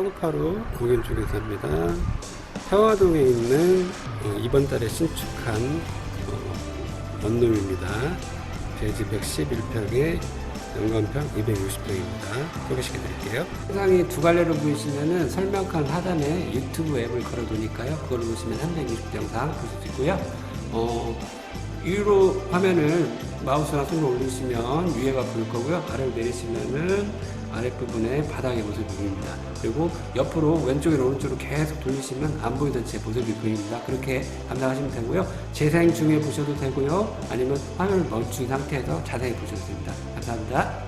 사구파로 공연 쪽에서입니다. 태화동에 있는 어, 이번 달에 신축한 어, 원룸입니다. 대지 111평에 연간평 260평입니다. 소개시켜 드릴게요. 세상이 두 갈래로 보이시면은 설명칸 하단에 유튜브 앱을 걸어 놓으니까요. 그걸 보시면 360평상 보실 수 있고요. 어, 위로 화면을 마우스나 손을 올리시면 위에가 보일 거고요. 아래로 내리시면은 아랫부분에 바닥의 모습이 보입니다. 그리고 옆으로 왼쪽으로 오른쪽으로 계속 돌리시면 안 보이던 제 모습이 보입니다. 그렇게 감상하시면 되고요. 재생 중에 보셔도 되고요. 아니면 화면을 멈춘 상태에서 자세히 보셔도 됩니다. 감사합니다.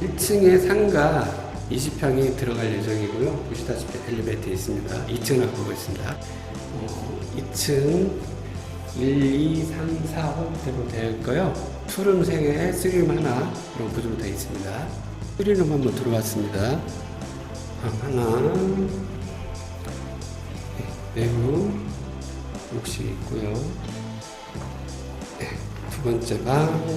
1층에 상가 20평이 들어갈 예정이고요. 보시다시피 엘리베이터 있습니다. 2층을 보고 있습니다. 어, 2층 1, 2, 3, 4호대로 되어 있고요. 3개, 쓰리룸 하나 그런 구조로 되어 있습니다. 쓰리룸 한번 들어왔습니다. 방 하나, 네, 내부 욕실 있고요. 네, 두 번째 방,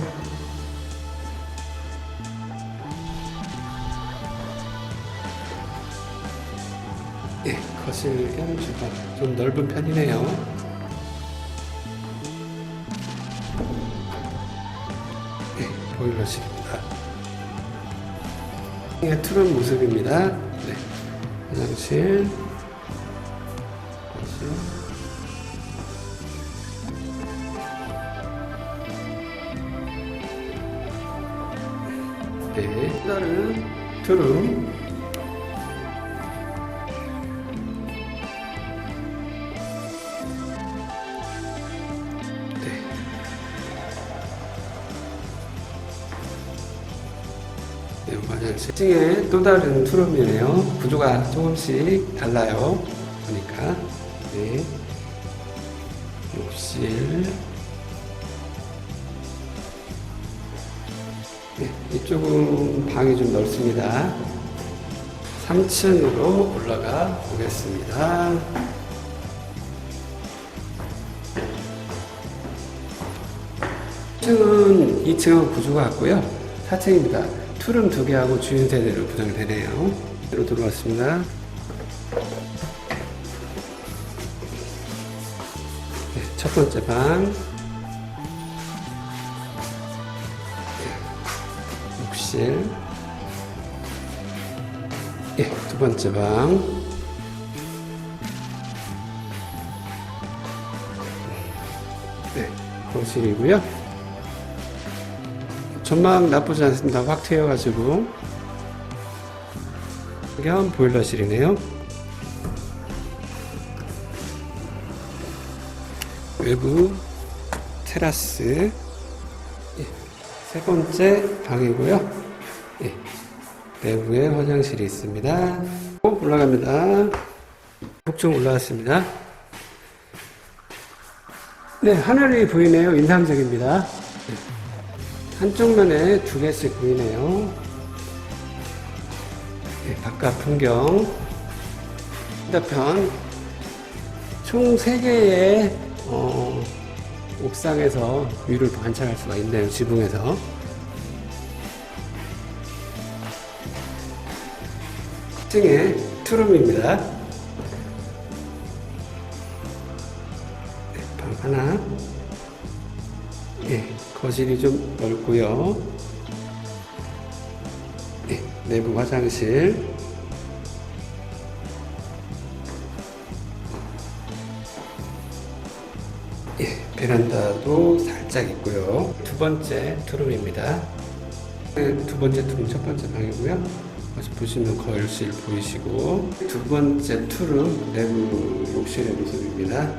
예, 거실 겸 주방 좀 넓은 편이네요. 보일러실입니다. 예, 트름 모습입니다. 네, 화장실. 네, 다른 트름. 네, 화장실. 1층에 또 다른 투룸이네요. 구조가 조금씩 달라요. 보니까. 네. 욕실. 네, 이쪽은 방이 좀 넓습니다. 3층으로 올라가 보겠습니다. 1층은 2층하고 구조가 같고요. 4층입니다. 투룸 두 개하고 주인 세대로 구성이 되네요. 으로 들어왔습니다. 네, 첫 번째 방. 네, 욕실. 예, 두 번째 방. 네, 거실이고요. 전망 나쁘지 않습니다. 확 트여가지고. 겸 보일러실이네요. 외부 테라스. 예, 세 번째 방이고요. 예, 내부에 화장실이 있습니다. 꼭 올라갑니다. 북쪽 올라왔습니다. 네, 하늘이 보이네요. 인상적입니다. 한쪽 면에 두 개씩 보이네요. 네, 바깥 풍경. 반대편 총 3개의 어, 옥상에서 뷰를 관찰할 수가 있네요. 지붕에서. 층에 투룸입니다. 네, 방 하나. 예, 거실이 좀 넓고요. 예, 내부 화장실. 예, 베란다도 살짝 있고요. 두 번째 투룸입니다. 네, 두 번째 투룸 첫 번째 방이고요. 보시면 거실실 보이시고 두 번째 투룸 내부 욕실의 모습입니다.